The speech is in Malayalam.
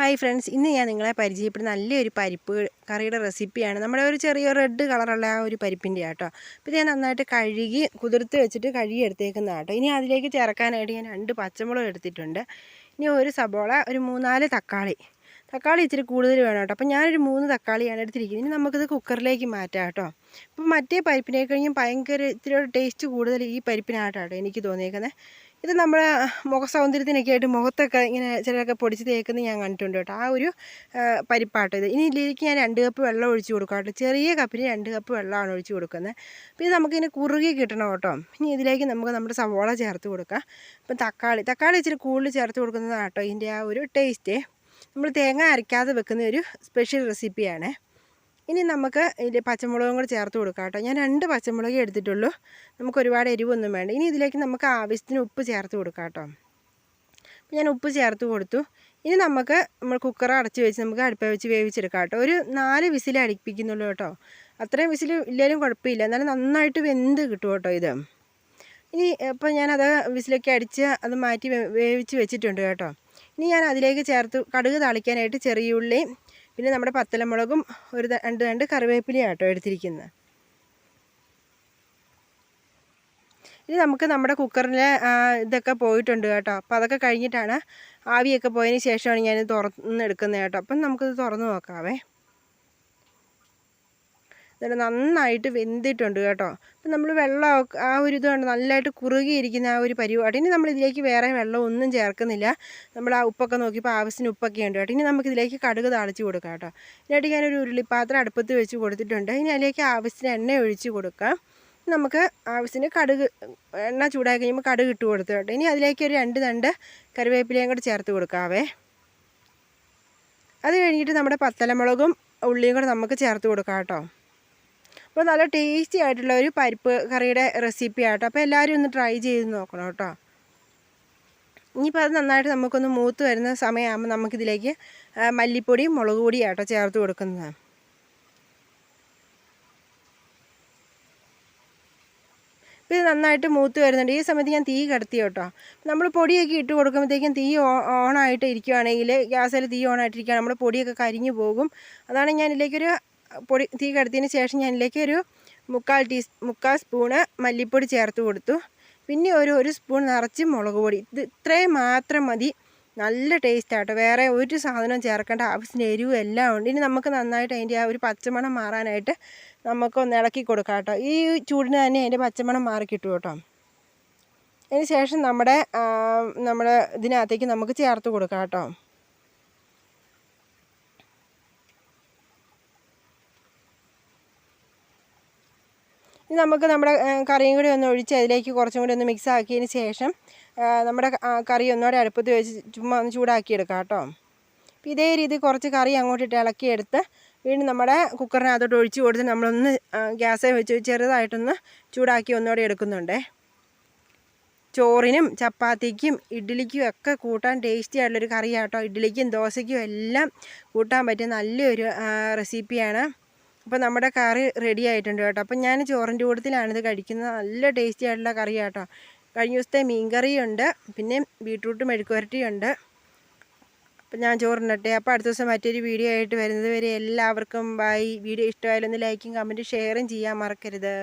ഹായ് ഫ്രണ്ട്സ് ഇന്ന് ഞാൻ നിങ്ങളെ പരിചയപ്പെടുന്ന നല്ലൊരു പരിപ്പ് കറിയുടെ റെസിപ്പിയാണ് നമ്മുടെ ഒരു ചെറിയ റെഡ് കളറുള്ള ആ ഒരു പരിപ്പിന്റെ ആട്ടോ. അപ്പോൾ ഞാൻ നന്നായിട്ട് കഴുകി കുതിർത്ത് വെച്ചിട്ട് കഴുകി എടുത്തേക്കുന്ന ആട്ടോ ഇനി അതിലേക്ക് ചേർക്കാനായിട്ട് ഞാൻ രണ്ട് പച്ചമുളക് എടുത്തിട്ടുണ്ട്. ഇനി ഒരു സബോള ഒരു മൂന്നാൽ തക്കാളി. തക്കാളി ഇച്ചിരി കൂടുതൽ വേണം കേട്ടോ അപ്പോൾ ഞാനൊരു മൂന്ന് തക്കാളിയാണ് എടുത്തിരിക്കുന്നത്. ഇനി നമുക്കിത് കുക്കറിലേക്ക് മാറ്റാം കേട്ടോ അപ്പോൾ മറ്റേ പരിപ്പിനെ കഴിഞ്ഞും ഭയങ്കര ഇത്തിരി ടേസ്റ്റ് കൂടുതൽ ഈ പരിപ്പിനായിട്ടാട്ടോ എനിക്ക് തോന്നിയേക്കുന്നത് ഇത് നമ്മുടെ മുഖ സൗന്ദര്യത്തിനൊക്കെ ആയിട്ട് മുഖത്തൊക്കെ ഇങ്ങനെ ചിലരൊക്കെ പൊടിച്ച് തേക്കുന്നത് ഞാൻ കണ്ടിട്ടുണ്ട് കേട്ടോ. ആ ഒരു പരിപ്പാട്ടോ ഇത്. ഇനി ഇതിലേക്ക് ഞാൻ രണ്ട് കപ്പ് വെള്ളം ഒഴിച്ച് കൊടുക്കാം കേട്ടോ. ചെറിയ കപ്പിന് രണ്ട് കപ്പ് വെള്ളമാണ് ഒഴിച്ച് കൊടുക്കുന്നത്. പിന്നെ ഇത് നമുക്കിങ്ങനെ കുറുകി കിട്ടണം കേട്ടോ. ഇനി ഇതിലേക്ക് നമുക്ക് നമ്മുടെ സവോള ചേർത്ത് കൊടുക്കാം. ഇപ്പം തക്കാളി തക്കാളി ഇച്ചിരി കൂടുതൽ ചേർത്ത് കൊടുക്കുന്നതാണ് കേട്ടോ ഇതിന്റെ ആ ഒരു ടേസ്റ്റ്. നമ്മൾ തേങ്ങ അരയ്ക്കാതെ വെക്കുന്ന ഒരു സ്പെഷ്യൽ റെസിപ്പിയാണ്. ഇനി നമുക്ക് ഇതിൽ പച്ചമുളകും കൂടെ ചേർത്ത് കൊടുക്കാം കേട്ടോ. ഞാൻ രണ്ട് പച്ചമുളക് എടുത്തിട്ടുള്ളൂ. നമുക്ക് ഒരുപാട് എരിവൊന്നും വേണ്ട. ഇനി ഇതിലേക്ക് നമുക്ക് ആവശ്യത്തിന് ഉപ്പ് ചേർത്ത് കൊടുക്കാം കേട്ടോ. ഞാൻ ഉപ്പ് ചേർത്ത് കൊടുത്തു. ഇനി നമുക്ക് നമ്മൾ കുക്കർ അടച്ച് വെച്ച് നമുക്ക് അടുപ്പ വെച്ച് വേവിച്ചെടുക്കാം കേട്ടോ. ഒരു നാല് വിസിൽ അടുപ്പിക്കുന്നുള്ളൂ കേട്ടോ. അത്രയും വിസിൽ ഇല്ലെങ്കിലും കുഴപ്പമില്ല. എന്നാലും നന്നായിട്ട് വെന്ത് കിട്ടും കേട്ടോ ഇത്. ഇനി ഇപ്പോൾ ഞാനത് വിസിലൊക്കെ അടിച്ച് അത് മാറ്റി വേവിച്ച് വെച്ചിട്ടുണ്ട് കേട്ടോ. ഇനി ഞാൻ അതിലേക്ക് ചേർത്ത് കടുക് താളിക്കാനായിട്ട് ചെറിയ ഉള്ളി പിന്നെ നമ്മുടെ പത്തലമുളകും ഒരു രണ്ട് രണ്ട് കറിവേപ്പിലയാണ് കേട്ടോ എടുത്തിരിക്കുന്നത് ഇനി നമുക്ക് നമ്മുടെ കുക്കറിൽ ഇതൊക്കെ പോയിട്ടുണ്ട് കേട്ടോ. അപ്പോൾ അതൊക്കെ കഴിഞ്ഞിട്ടാണ് ആവിയൊക്കെ പോയതിന് ശേഷമാണ് ഞാൻ തുറന്നെടുക്കുന്നത് കേട്ടോ. അപ്പം നമുക്കിത് തുറന്ന് നോക്കാവേ. എന്നിട്ട് നന്നായിട്ട് വെന്തിട്ടുണ്ട് കേട്ടോ. അപ്പം നമ്മൾ വെള്ളം ആ ഒരു ഇതുകൊണ്ട് നല്ലതായിട്ട് കുറുകിയിരിക്കുന്ന ആ ഒരു പരിപാടി. ഇനി നമ്മളിതിലേക്ക് വേറെ വെള്ളം ഒന്നും ചേർക്കുന്നില്ല. നമ്മൾ ആ ഉപ്പൊക്കെ നോക്കിയപ്പോൾ ആവശ്യത്തിന് ഉപ്പൊക്കെ ഉണ്ട് കേട്ടോ. ഇനി നമുക്കിതിലേക്ക് കടുക് താളിച്ച് കൊടുക്കാം കേട്ടോ. എന്നിട്ട് ഞാനൊരു ഉരുളിപ്പാത്രം അടുപ്പത്ത് വെച്ച് കൊടുത്തിട്ടുണ്ട്. ഇനി അതിലേക്ക് ആവശ്യത്തിന് എണ്ണ ഒഴിച്ച് കൊടുക്കാം. നമുക്ക് ആവശ്യത്തിന് കടുക് എണ്ണ ചൂടാക്കി കഴിയുമ്പോൾ കടുക് ഇട്ട് കൊടുത്തു കേട്ടോ. ഇനി അതിലേക്ക് ഒരു രണ്ട് തണ്ട് കറിവേപ്പിലയും കൂടെ ചേർത്ത് കൊടുക്കാവേ. അത് കഴിഞ്ഞിട്ട് നമ്മുടെ പത്തലമുളകും ഉള്ളിയും കൂടെ നമുക്ക് ചേർത്ത് കൊടുക്കാം കേട്ടോ. അപ്പോൾ നല്ല ടേസ്റ്റി ആയിട്ടുള്ള ഒരു പരിപ്പ് കറിയുടെ റെസിപ്പി ആട്ടോ. അപ്പോൾ എല്ലാവരും ഒന്ന് ട്രൈ ചെയ്ത് നോക്കണം കേട്ടോ. ഇനിയിപ്പോൾ അത് നന്നായിട്ട് നമുക്കൊന്ന് മൂത്ത് വരുന്ന സമയമാകുമ്പോൾ നമുക്കിതിലേക്ക് മല്ലിപ്പൊടിയും മുളക് പൊടിയും ആട്ടോ ചേർത്ത് കൊടുക്കുന്നത്. ഇത് നന്നായിട്ട് മൂത്ത് വരുന്നുണ്ട്. ഈ സമയത്ത് ഞാൻ തീ കടത്തി കേട്ടോ. നമ്മൾ പൊടിയൊക്കെ ഇട്ട് കൊടുക്കുമ്പോഴത്തേക്കും തീ ഓണായിട്ട് ഇരിക്കുകയാണെങ്കിൽ ഗ്യാസിൽ തീ ഓണായിട്ടിരിക്കുകയാണ് നമ്മൾ പൊടിയൊക്കെ കരിഞ്ഞു പോകും. അതാണ് ഞാൻ ഇതിലേക്കൊരു പൊടി തീ കടത്തിയതിന് ശേഷം ഞാൻ ഇതിലേക്ക് ഒരു മുക്കാൽ ടീ മുക്കാൽ സ്പൂണ് മല്ലിപ്പൊടി ചേർത്ത് കൊടുത്തു. പിന്നെ ഒരു ഒരു സ്പൂൺ നിറച്ച് മുളക് പൊടി. ഇത് ഇത്രയും മാത്രം മതി. നല്ല ടേസ്റ്റ് ആട്ടോ. വേറെ ഒരു സാധനവും ചേർക്കേണ്ട ആവശ്യത്തിന് എരിവും എല്ലാം ഉണ്ട്. ഇനി നമുക്ക് നന്നായിട്ട് അതിന്റെ ആ ഒരു പച്ചമണം മാറാനായിട്ട് നമുക്കൊന്ന് ഇളക്കി കൊടുക്കാം കേട്ടോ. ഈ ചൂടിന് തന്നെ അതിന്റെ പച്ചമണം മാറി കിട്ടും കേട്ടോ. അതിന് ശേഷം നമ്മുടെ നമ്മുടെ ഇതിനകത്തേക്ക് നമുക്ക് ചേർത്ത് കൊടുക്കാം കേട്ടോ. ഇനി നമുക്ക് നമ്മുടെ കറിയും കൂടി ഒന്ന് ഒഴിച്ച് അതിലേക്ക് കുറച്ചും കൂടി ഒന്ന് മിക്സ് ആക്കിയതിന് ശേഷം നമ്മുടെ കറി ഒന്നുകൂടെ അടുപ്പത്ത് വെച്ച് ചുമ്മാ ഒന്ന് ചൂടാക്കിയെടുക്കാം കേട്ടോ. അപ്പോൾ ഇതേ രീതി കുറച്ച് കറി അങ്ങോട്ട് ഇട്ട് ഇളക്കിയെടുത്ത് വീണ്ടും നമ്മുടെ കുക്കറിനകത്തോട്ട് ഒഴിച്ച് കൊടുത്ത് നമ്മളൊന്ന് ഗ്യാസേ വെച്ച് ചെറുതായിട്ടൊന്ന് ചൂടാക്കി ഒന്നുകൂടെ എടുക്കുന്നുണ്ടേ. ചോറിനും ചപ്പാത്തിക്കും ഇഡ്ഡലിക്കും ഒക്കെ കൂട്ടാൻ ടേസ്റ്റി ആയിട്ടുള്ളൊരു കറിയാട്ടോ. ഇഡ്ഡലിക്കും ദോശയ്ക്കും എല്ലാം കൂട്ടാൻ പറ്റിയ നല്ലൊരു റെസിപ്പിയാണ് അപ്പോൾ നമ്മുടെ കറി റെഡി ആയിട്ടുണ്ട് കേട്ടോ. അപ്പം ഞാൻ ചോറിന്റെ കൂട്ടത്തിലാണിത് കഴിക്കുന്നത്. നല്ല ടേസ്റ്റി ആയിട്ടുള്ള കറി കേട്ടോ കഴിഞ്ഞ ദിവസത്തെ മീൻകറിയുണ്ട്. പിന്നെ ബീട്രൂട്ട് മെഴുക്കുവരട്ടിയുണ്ട്. അപ്പം ഞാൻ ചോറിനട്ടെ. അപ്പോൾ അടുത്ത ദിവസം മറ്റൊരു വീഡിയോ ആയിട്ട് വരുന്നത് വരെ എല്ലാവർക്കും ബൈ വീഡിയോ ഇഷ്ടമായാലൊന്ന് ലൈക്കും കമന്റും ഷെയറും ചെയ്യാൻ മറക്കരുത്.